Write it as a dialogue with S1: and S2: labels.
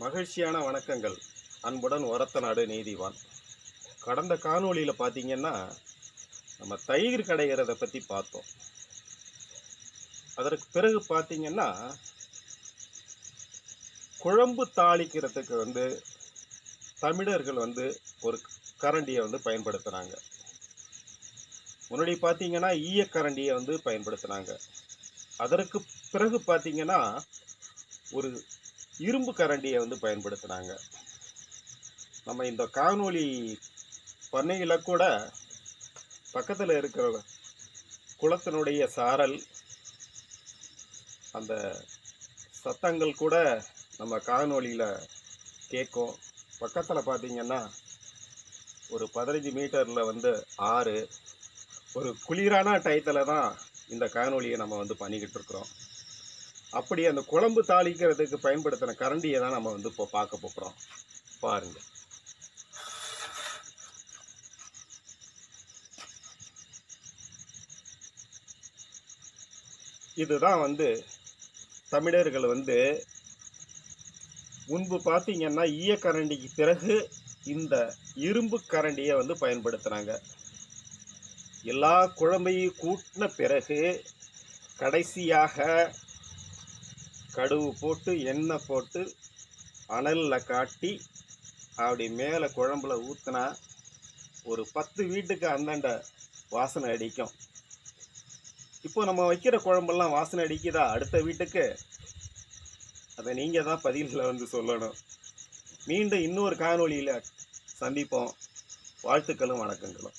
S1: மகிழ்ச்சியான வணக்கங்கள். அன்புடன் ஒரத்த நாடு நீதிவான். கடந்த காணொளியில் பார்த்தீங்கன்னா நம்ம தயிர் கடைகிறத பற்றி பார்த்தோம். அதற்கு பிறகு பார்த்தீங்கன்னா குழம்பு தாளிக்கிறதுக்கு வந்து தமிழர்கள் வந்து ஒரு கரண்டியை வந்து பயன்படுத்துகிறாங்க முன்னாடி பார்த்தீங்கன்னா ஈயக்கரண்டியை வந்து பயன்படுத்துனாங்க. அதற்கு பிறகு பார்த்தீங்கன்னா ஒரு இரும்பு கரண்டியை வந்து பயன்படுத்தினாங்க. நம்ம இந்த காணொலி பண்ணையில் கூட பக்கத்தில் இருக்கிற குளத்தினுடைய சாரல் அந்த சத்தங்கள் கூட நம்ம காணொளியில் கேட்கும். பக்கத்தில் பார்த்தீங்கன்னா ஒரு பதினஞ்சு மீட்டரில் வந்து ஆறு ஒரு குளிரான டயத்தில் தான் இந்த காணொலியை நம்ம வந்து பண்ணிக்கிட்டு இருக்கிறோம். அப்படி அந்த குழம்பு தாளிக்கிறதுக்கு பயன்படுத்தின கரண்டியை தான் நம்ம வந்து இப்போ பார்க்க போகிறோம். பாருங்க. இதுதான் வந்து தமிழர்கள் வந்து முன்பு பார்த்தீங்கன்னா ஈயக்கரண்டிக்கு பிறகு இந்த இரும்பு கரண்டியை வந்து பயன்படுத்துகிறாங்க எல்லா குழம்பையும் கூட்டின பிறகு கடைசியாக கடுகு போட்டு எண்ணெய் போட்டு அனலில் காட்டி அப்படி மேலே குழம்புல ஊற்றினா ஒரு பத்து வீட்டுக்கு அந்தாண்ட வாசனை அடிக்கும். இப்போ நம்ம வைக்கிற குழம்பெல்லாம் வாசனை அடிக்குதா? அடுத்த வீட்டுக்கு? அதை நீங்கள் தான் பதிலில் வந்து சொல்லணும். மீண்டும் இன்னொரு காணொலியில் சந்திப்போம். வாழ்த்துக்களும் வணக்கங்களும்.